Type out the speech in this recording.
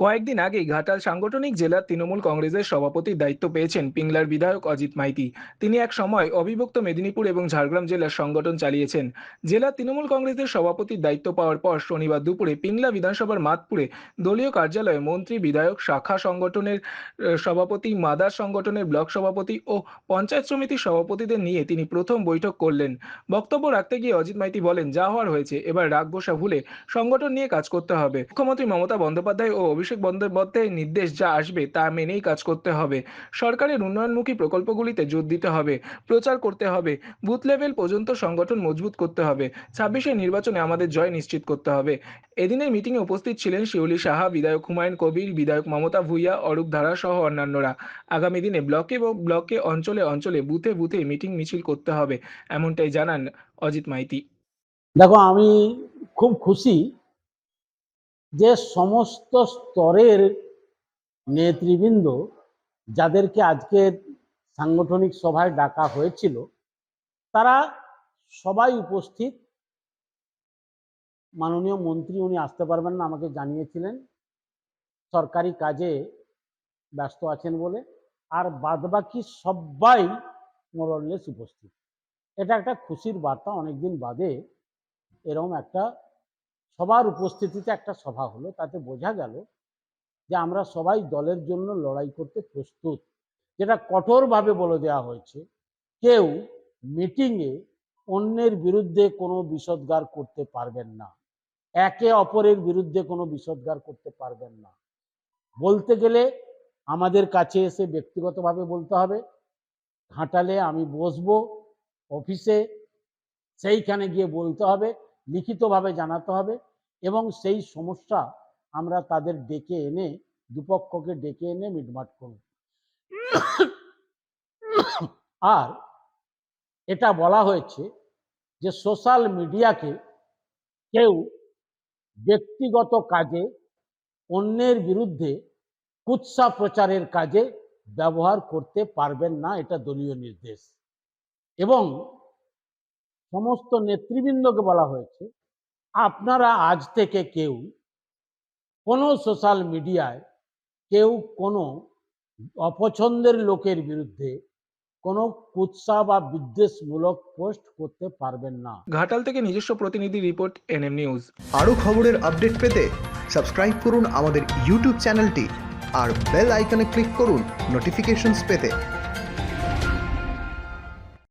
কয়েকদিন আগেই ঘাটাল সাংগঠনিক জেলার তৃণমূল কংগ্রেসের সভাপতির দায়িত্ব পেয়েছেন পিংলার বিধায়ক অজিত মাইতি। তিনি এক সময় অবিভক্ত মেদিনীপুর এবং ঝাড়গ্রাম জেলার সংগঠন চালিয়েছেন। জেলার তৃণমূল কংগ্রেসের সভাপতির দায়িত্ব পাওয়ার পর শনিবার দুপুরে পিংলা বিধানসভার মাতপুরে দলীয় কার্যালয়ে মন্ত্রী, বিধায়ক, শাখা সংগঠনের সভাপতি, মাদার সংগঠনের ব্লক সভাপতি ও পঞ্চায়েত সমিতির সভাপতিদের নিয়ে তিনি প্রথম বৈঠক করলেন। বক্তব্য রাখতে গিয়ে অজিত মাইতি বলেন, যা হওয়ার হয়েছে, এবার রাগ গোসা ভুলে সংগঠন নিয়ে কাজ করতে হবে। মুখ্যমন্ত্রী মমতা বন্দ্যোপাধ্যায় ও অভিষেক বন্দ্যোপাধ্যায়ের নির্দেশ যা আসবে তা মেনেই কাজ করতে হবে। সরকারের উন্নয়নমুখী প্রকল্পগুলিতে জোর দিতে হবে, প্রচার করতে হবে, বুথ লেভেল পর্যন্ত সংগঠন মজবুত করতে হবে ছাব্বিশের নির্বাচনে আমাদের জয় নিশ্চিত করতে হবে। এদিনের মিটিংয়ে উপস্থিত ছিলেন শিউলি সাহা, বিধায়ক হুমায়ুন কবির, বিধায়ক মমতা ভূঁইয়া, অরূপ ধারা সহ অন্যান্যরা। আগামী দিনে ব্লকে ও ব্লকে, অঞ্চলে অঞ্চলে, বুথে বুথে মিটিং মিছিল করতে হবে, এমনটাই জানান অজিত মাইতি। দেখো, আমি খুব খুশি যে সমস্ত স্তরের নেতৃবৃন্দ যাদেরকে আজকে সাংগঠনিক সভায় ডাকা হয়েছিল, তারা সবাই উপস্থিত। মাননীয় মন্ত্রী উনি আসতে পারবেন না, আমাকে জানিয়েছিলেন। সরকারি কাজে ব্যস্ত আছেন বলে। আর বাদবাকি সবাই মোরলেস উপস্থিত। এটা একটা খুশির বার্তা। অনেকদিন বাদে এরকম একটা সবার উপস্থিতিতে একটা সভা হলো, তাতে বোঝা গেল যে আমরা সবাই দলের জন্য লড়াই করতে প্রস্তুত। যেটা কঠোরভাবে বলে দেওয়া হয়েছে, কেউ মিটিংয়ে অন্যের বিরুদ্ধে কোনো বিষোদ্গার করতে পারবেন না। একে অপরের বিরুদ্ধে কোনো বিষোদ্গার করতে পারবেন না। বলতে গেলে আমাদের কাছে এসে ব্যক্তিগতভাবে বলতে হবে, ঘাটালে আমি বসবো, অফিসে সেইখানে গিয়ে বলতে হবে লিখিতভাবে জানাতে হবে এবং সেই সমস্যা আমরা তাদের ডেকে এনে, দুপক্ষকে ডেকে এনে মিটমাট করব। আর এটা বলা হয়েছে যে সোশ্যাল মিডিয়াকে কেউ ব্যক্তিগত কাজে, অন্যের বিরুদ্ধে কুৎসা প্রচারের কাজে ব্যবহার করতে পারবেন না, এটা দলীয় নির্দেশ। এবং সমস্ত নেতৃবৃন্দকে বলা হয়েছে আপনারা আজ থেকে কেউ কোনো সোশ্যাল মিডিয়ায় কেউ কোনো অপছন্দের লোকের বিরুদ্ধে কোনো কুৎসা বা বিদ্বেষমূলক পোস্ট করতে পারবেন না। ঘাটাল থেকে নিজস্ব প্রতিনিধি রিপোর্ট এনএম নিউজ। আরও খবরের আপডেট পেতে সাবস্ক্রাইব করুন আমাদের ইউটিউব চ্যানেলটি আর বেল আইকনে ক্লিক করুন নোটিফিকেশনস পেতে।